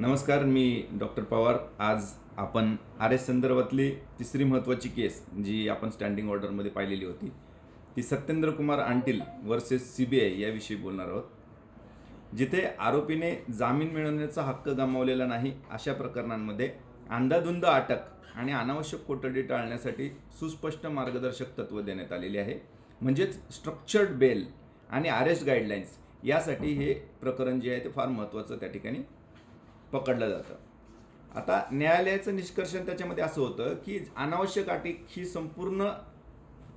नमस्कार मी डॉक्टर पवार. आज आपण आर एस संदर्भातली तिसरी महत्त्वाची केस जी आपण स्टँडिंग ऑर्डरमध्ये पाहिलेली होती ती Satyendra Kumar Antil versus C B I याविषयी बोलणार आहोत. जिथे आरोपीने जामीन मिळवण्याचा हक्क गमावलेला नाही अशा प्रकरणांमध्ये अंधाधुंद अटक आणि अनावश्यक कोठडी टाळण्यासाठी सुस्पष्ट मार्गदर्शक तत्त्व देण्यात आलेले आहे. म्हणजेच स्ट्रक्चर्ड बेल आणि अरेस्ट गाईडलाईन्स यासाठी हे प्रकरण जे आहे ते फार महत्त्वाचं त्या ठिकाणी पकडलं जातं. आता न्यायालयाचं निष्कर्षण त्याच्यामध्ये असं होतं की अनावश्यक अटी ही संपूर्ण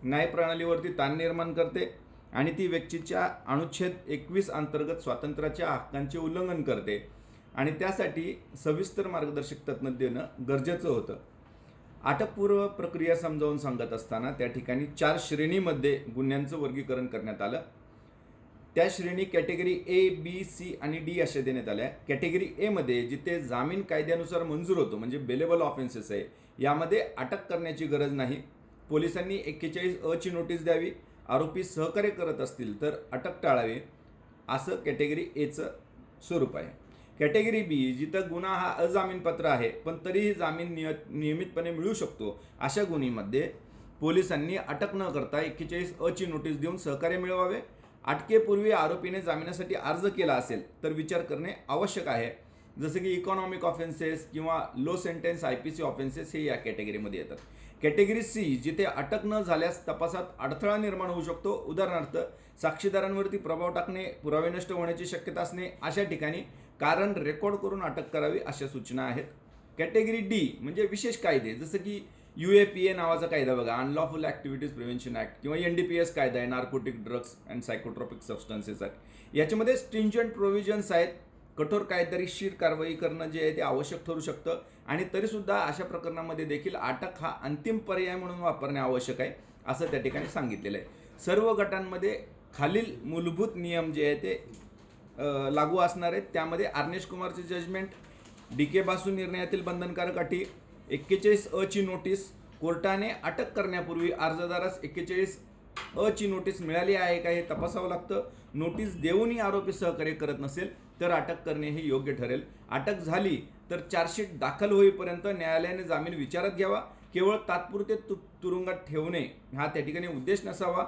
न्यायप्रणालीवरती ताण निर्माण करते आणि ती व्यक्तीच्या अनुच्छेद एकवीस अंतर्गत स्वातंत्र्याच्या हक्कांचे उल्लंघन करते आणि त्यासाठी सविस्तर मार्गदर्शक तत्त्व देणं गरजेचं होतं. अटकपूर्व प्रक्रिया समजावून सांगत असताना त्या ठिकाणी चार श्रेणीमध्ये गुन्ह्यांचं वर्गीकरण करण्यात आलं. त्या श्रेणी कॅटेगरी ए बी सी आणि डी असे देण्यात आल्या. कॅटेगरी एमध्ये जिथे जामीन कायद्यानुसार मंजूर होतो म्हणजे बेलेबल ऑफेन्सेस आहे यामध्ये अटक करण्याची गरज नाही. पोलिसांनी एक्केचाळीस अ ची नोटीस द्यावी. आरोपी सहकार्य करत असतील तर अटक टाळावी. असं कॅटेगरी एचं स्वरूप आहे. कॅटेगरी बी जिथं गुन्हा हा अजामीनपात्र आहे पण तरीही जामीन निय नियमितपणे मिळू शकतो अशा गुन्ह्यामध्ये पोलिसांनी अटक न करता एक्केचाळीस अ ची नोटीस देऊन सहकार्य मिळवावे. अटकेपूर्वी आरोपीने जामिनासाठी अर्ज केला असेल तर विचार करणे आवश्यक आहे. जसं की इकॉनॉमिक ऑफेन्सेस किंवा low sentence I P C offences हे या कॅटेगरीमध्ये येतात. कॅटेगरी सी जिथे अटक न झाल्यास तपासात अडथळा निर्माण होऊ शकतो. उदाहरणार्थ साक्षीदारांवरती प्रभाव टाकणे पुरावे नष्ट होण्याची शक्यता असणे अशा ठिकाणी कारण रेकॉर्ड करून अटक करावी अशा सूचना आहेत. कॅटेगरी डी म्हणजे विशेष कायदे जसं की यू ए पी ए नावाचा कायदा बघा अनलॉफुल ॲक्टिव्हिटीज प्रिव्हेन्शन ॲक्ट किंवा एन डी पी एस कायदा आहे narcotic drugs and psychotropic substances act याच्यामध्ये स्ट्रिंजंट प्रोव्हिजन्स आहेत. कठोर कायदेशीर कारवाई करणं जे आहे ते आवश्यक ठरू शकतं. आणि तरीसुद्धा अशा प्रकरणामध्ये देखील अटक हा अंतिम पर्याय म्हणून वापरणे आवश्यक आहे असं त्या ठिकाणी सांगितलेलं आहे. सर्व गटांमध्ये खालील मूलभूत नियम जे आहे ते लागू असणार आहेत. त्यामध्ये आर्नेश कुमारचे जजमेंट डी के बासू निर्णयातील बंधनकारक अटी एक्केचाळीस अ ची नोटीस कोर्टाने अटक करण्यापूर्वी अर्जदारास एक्केचाळीस अ ची नोटीस मिळाली आहे का हे तपासावं लागतं. नोटीस देऊनही आरोपी सहकार्य करत नसेल तर अटक करणे हे योग्य ठरेल. अटक झाली तर चार्जशीट दाखल होईपर्यंत न्यायालयाने जामीन विचारात घ्यावा. केवळ तात्पुरते तु तुरुंगात ठेवणे हा त्या ठिकाणी उद्देश नसावा.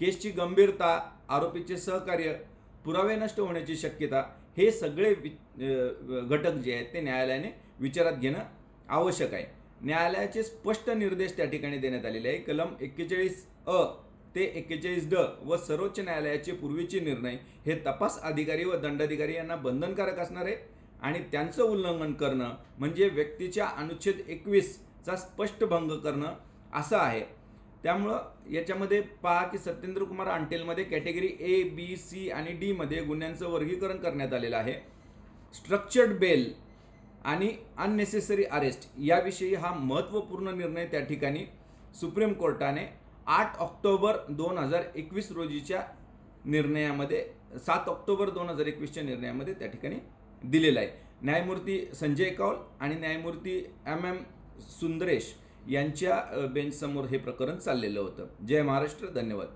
केसची गंभीरता आरोपीचे सहकार्य पुरावे नष्ट होण्याची शक्यता हे सगळे वि घटक जे आहेत ते न्यायालयाने विचारात घेणं आवश्यक आहे. न्यायालयाचे स्पष्ट निर्देश त्या ठिकाणी देण्यात आलेले आहे. कलम एक्केचाळीस अ ते एक्केचाळीस ड व सर्वोच्च न्यायालयाचे पूर्वीचे निर्णय हे तपास अधिकारी व दंडाधिकारी यांना बंधनकारक असणार आहे आणि त्यांचं उल्लंघन करणं म्हणजे व्यक्तीच्या अनुच्छेद एकवीसचा स्पष्ट भंग करणं असं आहे. त्यामुळं याच्यामध्ये पहा की सत्येंद्र कुमार अंटेलमध्ये कॅटेगरी ए बी सी आणि डीमध्ये गुन्ह्यांचं वर्गीकरण करण्यात आलेलं आहे. स्ट्रक्चर्ड बेल आणि अननेसेसरी अरेस्ट याविषयी हा महत्त्वपूर्ण निर्णय त्या ठिकाणी सुप्रीम कोर्टाने आठ ऑक्टोबर दोन हजार एकवीस रोजीच्या निर्णयामध्ये सात ऑक्टोबर दोन हजार एकवीसच्या निर्णयामध्ये त्या ठिकाणी दिलेला आहे. न्यायमूर्ती संजय कौल आणि न्यायमूर्ती एम एम सुंदरेश यांच्या बेंचसमोर हे प्रकरण चाललेलं होतं. जय महाराष्ट्र धन्यवाद.